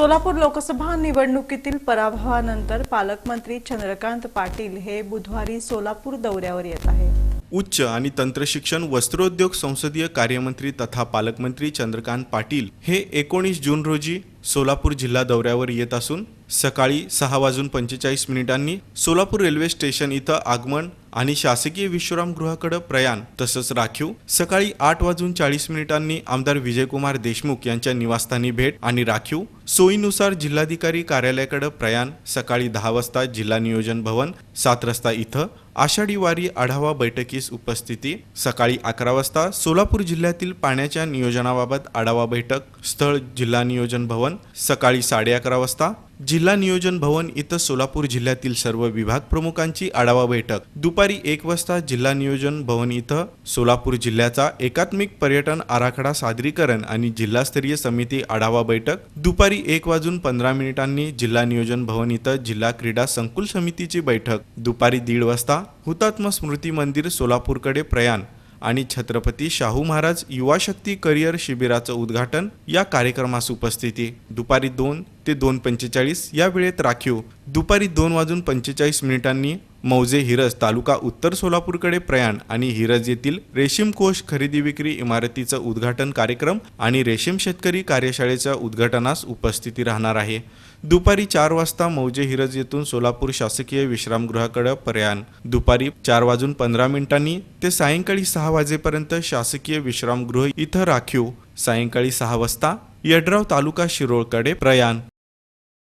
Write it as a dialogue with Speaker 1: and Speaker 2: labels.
Speaker 1: सोलापूर लोकसभा निवडणुकीतील पराभवानंतर पालकमंत्री चंद्रकांत पाटील हे बुधवारी सोलापूर दौऱ्यावर येत आहे
Speaker 2: उच्च आणि तंत्रशिक्षण वस्त्रोद्योग संसदीय कार्यमंत्री तथा पालकमंत्री चंद्रकांत पाटील हे एकोणीस जून रोजी सोलापूर जिल्हा दौऱ्यावर येत असून सकाळी सहा वाजून पंचेचाळीस मिनिटांनी सोलापूर रेल्वे स्टेशन इथं आगमन आणि शासकीय विश्रामगृहाकडे प्रयाण तसंच राखीव. सकाळी आठ वाजून चाळीस मिनिटांनी आमदार विजयकुमार देशमुख यांच्या निवासस्थानी भेट आणि राखीव. सोयीनुसार जिल्हाधिकारी कार्यालयाकडे प्रयाण. सकाळी दहा वाजता जिल्हा नियोजन भवन सात रस्ता इथं. आषाढी वारी आढावा बैठकीस उपस्थिती. सकाळी अकरा वाजता सोलापूर जिल्ह्यातील पाण्याच्या नियोजनाबाबत आढावा बैठक. स्थळ जिल्हा नियोजन भवन. सकाळी साडे अकरा वाजता जिल्हा नियोजन भवन इथं सोलापूर जिल्ह्यातील सर्व विभाग प्रमुखांची आढावा बैठक. दुपारी एक वाजता जिल्हा नियोजन भवन इथं सोलापूर जिल्ह्याचा एकात्मिक पर्यटन आराखडा सादरीकरण आणि जिल्हास्तरीय समिती आढावा बैठक. दुपारी एक वाजून पंधरा मिनिटांनी जिल्हा नियोजन भवन इथं जिल्हा क्रीडा संकुल समितीची बैठक. दुपारी दीड वाजता हुतात्मा स्मृती मंदिर सोलापूरकडे प्रयाण. आणि छत्रपती शाहू महाराज युवा शक्ती करिअर शिबिराचं उद्घाटन या कार्यक्रमास उपस्थिती. दुपारी दोन ते दोन पंचेचाळीस या वेळेत राखीव. दुपारी दोन वाजून पंचेचाळीस मिनिटांनी मौजे हिरज तालुका उत्तर सोलापूरकडे प्रयाण आणि हिरज येथील रेशीम कोष खरेदी विक्री इमारतीचं उद्घाटन कार्यक्रम आणि रेशीम शेतकरी कार्यशाळेच्या उद्घाटनास उपस्थिती राहणार आहे. दुपारी चार वाजता मौजे हिरज येथून सोलापूर शासकीय विश्रामगृहाकडे प्रयाण. दुपारी चार वाजून पंधरा मिनिटांनी ते सायंकाळी सहा वाजेपर्यंत शासकीय विश्रामगृह इथं राखीव. सायंकाळी सहा वाजता यड्राव तालुका शिरोळकडे प्रयाण.